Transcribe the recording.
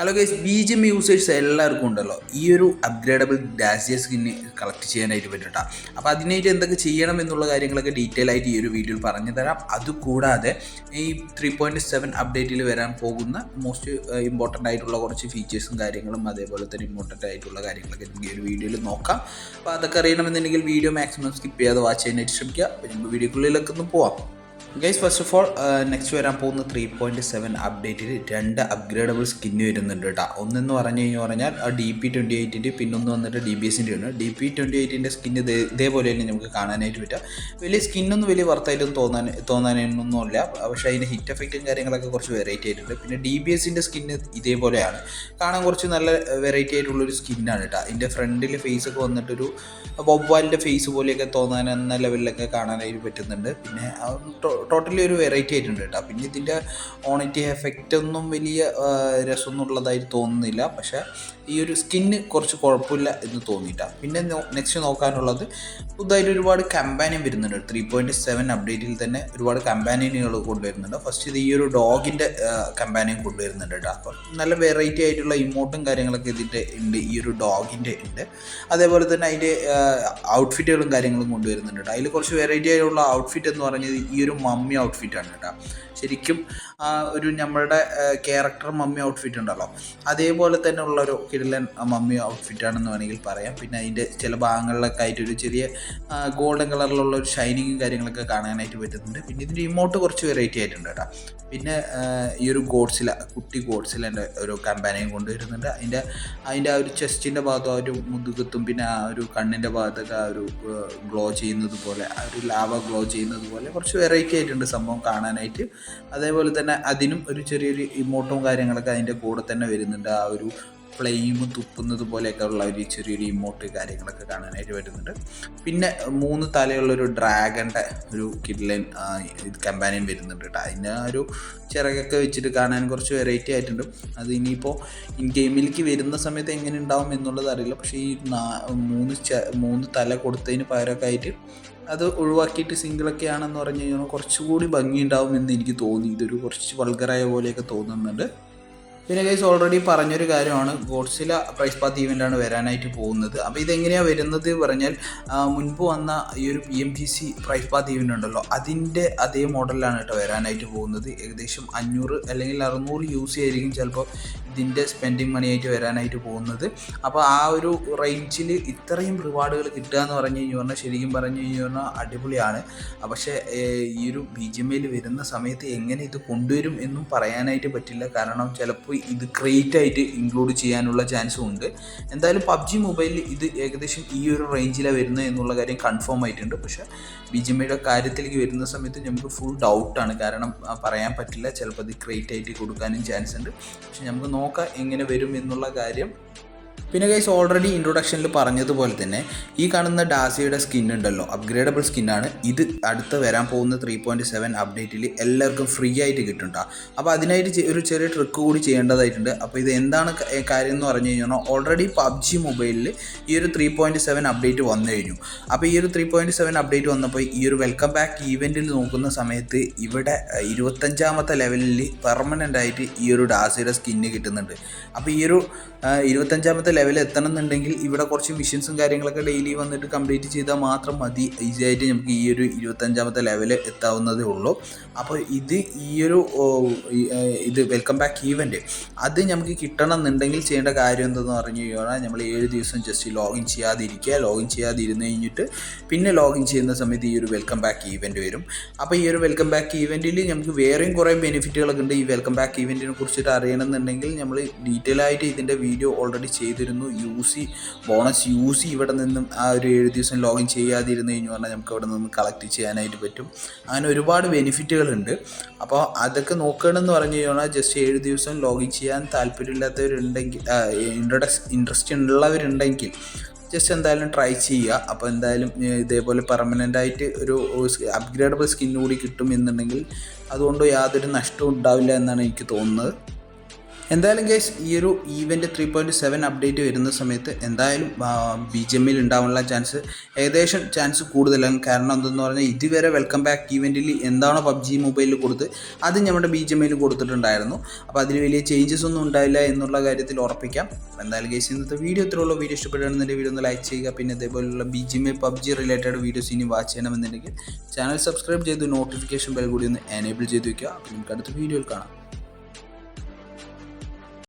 Hello guys B G M users എല്ലാവർക്കും ഉണ്ടല്ലോ. ഈ ഒരു അപ്ഗ്രേഡബിൾ ഡാസിയ സ്കിന്ന് കളക്ട് ചെയ്യാനായിട്ട് പറ്റട്ടാ അപ്പോൾ അതിനായിട്ട് എന്തൊക്കെ ചെയ്യണം എന്നുള്ള കാര്യങ്ങളൊക്കെ ഡീറ്റെയിൽ ആയിട്ട് ഈ ഒരു വീഡിയോയിൽ പറഞ്ഞു തരാം. അതുകൂടാതെ ഈ ത്രീ പോയിന്റ് സെവൻ അപ്ഡേറ്റിൽ വരാൻ പോകുന്ന മോസ്റ്റ് ഇമ്പോർട്ടന്റ് ആയിട്ടുള്ള കുറച്ച് ഫീച്ചേഴ്സും കാര്യങ്ങളും അതേപോലെ തന്നെ ഇമ്പോർട്ടന്റ് ആയിട്ടുള്ള കാര്യങ്ങളൊക്കെ നമുക്ക് ഈ ഒരു വീഡിയോയിൽ നോക്കാം. അപ്പോൾ അതൊക്കെ അറിയണമെന്നുണ്ടെങ്കിൽ വീഡിയോ മാക്സിമം സ്കിപ്പ് ചെയ്യാതെ വാച്ച് ചെയ്യാനായിട്ട് ശ്രമിക്കുക. വീഡിയോക്കുള്ളിലൊക്കെ ഒന്ന് പോവാം. Guys first of all next വരാൻ പോകുന്ന ത്രീ പോയിന്റ് സെവൻ അപ്ഡേറ്റിൽ രണ്ട് അപ്ഗ്രേഡബിൾ സ്കിന്ന് വരുന്നുണ്ട് കേട്ടോ ഒന്നെന്ന് പറഞ്ഞു കഴിഞ്ഞു പറഞ്ഞാൽ ഡി പി ട്വന്റി എയ്റ്റിന്റെ പിന്നൊന്ന് വന്നിട്ട് ഡി ബി എസിന്റെ ഉണ്ട് ഡി പി ട്വന്റി എയ്റ്റിന്റെ സ്കിന്ന് ഇതേപോലെ തന്നെ നമുക്ക് കാണാനായിട്ട് പറ്റുക. വലിയ സ്കിന്നൊന്നും വലിയ വർത്തായിട്ടും തോന്നാൻ തോന്നാനൊന്നുമില്ല പക്ഷേ അതിന്റെ ഹിറ്റ് എഫക്റ്റും കാര്യങ്ങളൊക്കെ കുറച്ച് വെറൈറ്റി ആയിട്ടുണ്ട്. പിന്നെ ഡി ബി എസിന്റെ സ്കിന്ന് ഇതേപോലെയാണ്. കാണാൻ കുറച്ച് നല്ല വെറൈറ്റി ആയിട്ടുള്ളൊരു സ്കിന്നാണ് കേട്ടോ അതിന്റെ ഫ്രണ്ടിൽ ഫേസ് ഒക്കെ വന്നിട്ടൊരു ബൊബ്ബാലിന്റെ ഫേസ് പോലെയൊക്കെ തോന്നാൻ എന്ന ലെവലിലൊക്കെ കാണാനായിട്ട് പറ്റുന്നുണ്ട്. പിന്നെ ടോട്ടലി ഒരു വെറൈറ്റി ആയിട്ടുണ്ട് കേട്ടോ. പിന്നെ ഇതിന്റെ ഓണിറ്റി എഫക്റ്റ് ഒന്നും വലിയ ആ, രസമൊന്നുള്ളതായിട്ട് തോന്നുന്നില്ല. പക്ഷേ ഈ ഒരു സ്കിന്ന് കുറച്ച് കുഴപ്പമില്ല എന്ന് തോന്നിയിട്ടാ. പിന്നെ നെക്സ്റ്റ് നോക്കാനുള്ളത് പുതുതായിട്ട് ഒരുപാട് കമ്പാനിയൻ വരുന്നുണ്ട്. ത്രീ പോയിന്റ് സെവൻ അപ്ഡേറ്റിൽ തന്നെ ഒരുപാട് കമ്പാനിയനുകൾ കൊണ്ടുവരുന്നുണ്ട്. ഫസ്റ്റ് ഇത് ഈ ഒരു ഡോഗിന്റെ കമ്പാനിയൻ കൊണ്ടുവരുന്നുണ്ട് കേട്ടോ. അപ്പം നല്ല വെറൈറ്റി ആയിട്ടുള്ള ഇമോട്ടും കാര്യങ്ങളൊക്കെ ഇതിന്റെ ഉണ്ട്. ഈ ഒരു ഡോഗിന്റെ ഉണ്ട്. അതേപോലെ തന്നെ അതിന്റെ ഔട്ട്ഫിറ്റുകളും കാര്യങ്ങളും കൊണ്ടുവരുന്നുണ്ട് അതിൽ കുറച്ച് വെറൈറ്റി ആയിട്ടുള്ള ഔട്ട്ഫിറ്റ് എന്ന് പറഞ്ഞത് ഈ ഒരു മമ്മി ഔട്ട്ഫിറ്റാണ് കേട്ടോ. ശരിക്കും ഒരു നമ്മളുടെ ക്യാരക്ടർ മമ്മി ഔട്ട്ഫിറ്റ് ഉണ്ടല്ലോ. അതേപോലെ തന്നെ ഉള്ള ഒരു കിടിലൻ മമ്മി ഔട്ട്ഫിറ്റ് ആണെന്ന് വേണമെങ്കിൽ പറയാം. പിന്നെ അതിന്റെ ചില ഭാഗങ്ങളിലൊക്കെ ആയിട്ട് ഒരു ചെറിയ ഗോൾഡൻ കളറിലുള്ള ഒരു ഷൈനിങ്ങും കാര്യങ്ങളൊക്കെ കാണാനായിട്ട് പറ്റുന്നുണ്ട്. പിന്നെ ഇതിന്റെ ഇമോട്ട് കുറച്ച് വെറൈറ്റി ആയിട്ടുണ്ട് കേട്ടോ. പിന്നെ ഈ ഒരു ഗോഡ്സില കുട്ടി ഗോഡ്സിലന്റെ ഒരു കമ്പാനിയും കൊണ്ടുവരുന്നുണ്ട്. അതിന്റെ അതിന്റെ ആ ഒരു ചെസ്റ്റിന്റെ ഭാഗത്തും ആ ഒരു മുതുകത്തും പിന്നെ ആ ഒരു കണ്ണിന്റെ ഭാഗത്തൊക്കെ ആ ഒരു ഗ്ലോ ചെയ്യുന്നത് പോലെ ആ ഒരു ലാവ ഗ്ലോ ചെയ്യുന്നത് പോലെ കുറച്ച് വെറൈറ്റി ആയിട്ടുണ്ട് സംഭവം കാണാനായിട്ട്. അതേപോലെ തന്നെ അതിനും ഒരു ചെറിയൊരു ഇമോട്ടും കാര്യങ്ങളൊക്കെ അതിന്റെ കൂടെ തന്നെ വരുന്നുണ്ട് ആ ഒരു ഫ്ലെയിം തുപ്പുന്നത് പോലെയൊക്കെ ഉള്ള ഒരു ചെറിയൊരു ഇമോട്ട് കാര്യങ്ങളൊക്കെ കാണാനായിട്ട് വരുന്നുണ്ട് പിന്നെ മൂന്ന് തലയുള്ള ഒരു ഡ്രാഗന്റെ ഒരു കിഡ്ലൈൻ കമ്പാനിയൻ വരുന്നുണ്ട് കേട്ടോ. അതിന് ഒരു ചിറകൊക്കെ വെച്ചിട്ട് കാണാൻ കുറച്ച് വെറൈറ്റി ആയിട്ടുണ്ട്. അത് ഇനിയിപ്പോൾ ഇൻ ഗെയിമിലേക്ക് വരുന്ന സമയത്ത് എങ്ങനെ ഉണ്ടാവും എന്നുള്ളത് അറിയില്ല. പക്ഷേ ഈ മൂന്ന് മൂന്ന് തല കൊടുത്തതിന് പകരമൊക്കെ ആയിട്ട് അത് ഒഴിവാക്കിയിട്ട് സിംഗിളൊക്കെ ആണെന്ന് പറഞ്ഞു കഴിഞ്ഞാൽ കുറച്ചുകൂടി ഭംഗിയുണ്ടാവും എന്ന് എനിക്ക് തോന്നി. ഇതൊരു കുറച്ച് വൾഗറായ പോലെയൊക്കെ തോന്നുന്നുണ്ട്. പിന്നെ ഗൈസ് ഓൾറെഡി പറഞ്ഞൊരു കാര്യമാണ്. ഗോഡ്സില പ്രൈസ് പാത്ത് ഈവന്റാണ് വരാനായിട്ട് പോകുന്നത്. അപ്പോൾ ഇതെങ്ങനെയാണ് വരുന്നത് പറഞ്ഞാൽ മുൻപ് വന്ന ഈ ഒരു P M T C prize path event ഉണ്ടല്ലോ അതിന്റെ അതേ മോഡലിലാണ് കേട്ടോ വരാനായിട്ട് പോകുന്നത്. ഏകദേശം അഞ്ഞൂറ് അല്ലെങ്കിൽ അറുന്നൂറ് യൂസ് ആയിരിക്കും ചിലപ്പോൾ ഇതിന്റെ സ്പെൻഡിങ് മണി ആയിട്ട് വരാനായിട്ട് പോകുന്നത്. അപ്പോൾ ആ ഒരു റേഞ്ചിൽ ഇത്രയും റിവാർഡുകൾ കിട്ടുക എന്ന് പറഞ്ഞു കഴിഞ്ഞു പറഞ്ഞാൽ ശരിക്കും പറഞ്ഞു കഴിഞ്ഞു പറഞ്ഞാൽ അടിപൊളിയാണ്. പക്ഷേ ഈ ഒരു ബി ജി എം വരുന്ന സമയത്ത് എങ്ങനെ ഇത് കൊണ്ടുവരും എന്നും പറയാനായിട്ട് പറ്റില്ല. കാരണം ചിലപ്പോൾ ഇത് ക്രിയേറ്റ് ആയിട്ട് ഇൻക്ലൂഡ് ചെയ്യാനുള്ള ചാൻസും ഉണ്ട്. എന്തായാലും പബ്ജി മൊബൈലിൽ ഇത് ഏകദേശം ഈ ഒരു റേഞ്ചിലാണ് വരുന്നത് എന്നുള്ള കാര്യം കൺഫേം ആയിട്ടുണ്ട്. പക്ഷേ ബി ജി എമ്മയുടെ കാര്യത്തിലേക്ക് വരുന്ന സമയത്ത് നമുക്ക് ഫുൾ ഡൗട്ടാണ് കാരണം പറയാൻ പറ്റില്ല. ചിലപ്പോൾ ഇത് ക്രിയേറ്റ് ആയിട്ട് കൊടുക്കാനും ചാൻസ് ഉണ്ട്. പക്ഷെ നമുക്ക് നോക്കാം എങ്ങനെ വരും എന്നുള്ള കാര്യം പിന്നെ ഗൈസ് ഓൾറെഡി ഇൻട്രൊഡക്ഷനിൽ പറഞ്ഞതുപോലെ തന്നെ ഈ കാണുന്ന ഡാസിയുടെ സ്കിൻ ഉണ്ടല്ലോ അപ്ഗ്രേഡബിൾ സ്കിന്നാണ് ഇത് അടുത്ത് വരാൻ പോകുന്ന ത്രീ പോയിന്റ് സെവൻ അപ്ഡേറ്റിൽ എല്ലാവർക്കും ഫ്രീ ആയിട്ട് കിട്ടും അപ്പോൾ അതിനായിട്ട് ഒരു ചെറിയ ട്രിക്ക് കൂടി ചെയ്യേണ്ടതായിട്ടുണ്ട്. അപ്പോൾ ഇത് എന്താണ് കാര്യം എന്ന് പറഞ്ഞു കഴിഞ്ഞാൽ ഓൾറെഡി പബ്ജി മൊബൈലിൽ ഈ ഒരു ത്രീ പോയിന്റ് സെവൻ അപ്ഡേറ്റ് വന്നു കഴിഞ്ഞു. അപ്പോൾ ഈ ഒരു ത്രീ പോയിന്റ് സെവൻ അപ്ഡേറ്റ് വന്നപ്പോൾ ഈ ഒരു വെൽക്കം ബാക്ക് ഈവന്റിൽ നോക്കുന്ന സമയത്ത് ഇവിടെ ഇരുപത്തഞ്ചാമത്തെ ലെവലിൽ പെർമനന്റ് ആയിട്ട് ഈ ഒരു ഡാസിയുടെ സ്കിന്ന് കിട്ടുന്നുണ്ട്. അപ്പോൾ ഈ ഒരു ഇരുപത്തഞ്ചാമത്തെ ലെവൽ എത്തണം എന്നുണ്ടെങ്കിൽ ഇവിടെ കുറച്ച് മിഷൻസും കാര്യങ്ങളൊക്കെ ഡെയിലി വന്നിട്ട് കംപ്ലീറ്റ് ചെയ്താൽ മാത്രം മതി. ഈസി ആയിട്ട് നമുക്ക് ഈ ഒരു ഇരുപത്തഞ്ചാമത്തെ ലെവൽ എത്താവുന്നതേ ഉള്ളൂ. അപ്പോൾ ഇത് ഈ ഒരു ഇത് വെൽക്കം ബാക്ക് ഈവന്റ് അത് നമുക്ക് കിട്ടണം എന്നുണ്ടെങ്കിൽ ചെയ്യേണ്ട കാര്യം എന്തെന്ന് പറഞ്ഞു കഴിഞ്ഞാൽ നമ്മൾ ഏഴ് ദിവസം ജസ്റ്റ് ലോഗിൻ ചെയ്യാതിരിക്കുക. ലോഗിൻ ചെയ്യാതിരുന്ന് കഴിഞ്ഞിട്ട് പിന്നെ ലോഗിൻ ചെയ്യുന്ന സമയത്ത് ഈ ഒരു വെൽക്കം ബാക്ക് ഈവന്റ് വരും. അപ്പോൾ ഈ ഒരു വെൽക്കം ബാക്ക് ഈവന്റിൽ നമുക്ക് വേറെയും കുറേ ബെനിഫിറ്റുകളൊക്കെ ഉണ്ട്. ഈ വെൽക്കം ബാക്ക് ഈവന്റിനെ കുറിച്ചിട്ട് അറിയണമെന്നുണ്ടെങ്കിൽ നമ്മൾ ഡീറ്റെയിൽ ആയിട്ട് ഇതിന്റെ വീഡിയോ ഓൾറെഡി ചെയ്തിരുന്നു U C bonus U C ഇവിടെ നിന്നും ആ ഒരു ഏഴ് ദിവസം ലോഗിൻ ചെയ്യാതിരുന്നു കഴിഞ്ഞു പറഞ്ഞാൽ നമുക്ക് അവിടെ നിന്ന് കളക്ട് ചെയ്യാനായിട്ട് പറ്റും. അങ്ങനെ ഒരുപാട് ബെനിഫിറ്റുകളുണ്ട് അപ്പോൾ അതൊക്കെ നോക്കണമെന്ന് പറഞ്ഞു കഴിഞ്ഞാൽ ജസ്റ്റ് ഏഴ് ദിവസം ലോഗിൻ ചെയ്യാൻ താല്പര്യമില്ലാത്തവരുണ്ടെങ്കിൽ ഇൻട്രഡക്സ് ഇൻട്രസ്റ്റ് ഉള്ളവരുണ്ടെങ്കിൽ ജസ്റ്റ് എന്തായാലും ട്രൈ ചെയ്യുക. അപ്പോൾ എന്തായാലും ഇതേപോലെ പെർമനന്റ് ആയിട്ട് ഒരു അപ്ഗ്രേഡബിൾ സ്കിൻ കൂടി കിട്ടും എന്നുണ്ടെങ്കിൽ അതുകൊണ്ട് യാതൊരു നഷ്ടവും ഉണ്ടാവില്ല എന്നാണ് എനിക്ക് തോന്നുന്നത്. എന്തായാലും ഗൈസ് ഈ ഒരു event three point seven update വരുന്ന സമയത്ത് എന്തായാലും ബി ജി എമ്മിൽ ഉണ്ടാവാനുള്ള ചാൻസ് ഏകദേശം ചാൻസ് കൂടുതലാണ്. കാരണം എന്തെന്ന് പറഞ്ഞാൽ ഇതുവരെ വെൽക്കം ബാക്ക് ഈവന്റിൽ എന്താണോ പബ്ജി മൊബൈലിൽ കൊടുത്ത് അത് നമ്മുടെ ബി ജി എമ്മിൽ കൊടുത്തിട്ടുണ്ടായിരുന്നു. അപ്പോൾ അതിന് വലിയ ചേഞ്ചസ് ഒന്നും ഉണ്ടായില്ല എന്നുള്ള കാര്യത്തിൽ ഉറപ്പിക്കാം. എന്തായാലും ഗൈസ് ഇന്നത്തെ വീഡിയോ ഇത്രയുള്ള വീഡിയോ ഇഷ്ടപ്പെടുകയാണെന്നുണ്ടെങ്കിൽ വീഡിയോ ഒന്ന് ലൈക്ക് ചെയ്യുക. പിന്നെ ഇതേപോലുള്ള B G M PUBG related videos ഇനി വാച്ച് ചെയ്യണമെന്നുണ്ടെങ്കിൽ ചാനൽ സബ്സ്ക്രൈബ് ചെയ്ത് നോട്ടിഫിക്കേഷൻ ബെൽ കൂടി ഒന്ന് എനേബിൾ ചെയ്ത് വയ്ക്കുക അപ്പോൾ നമുക്ക് അടുത്ത വീഡിയോയിൽ കാണാം.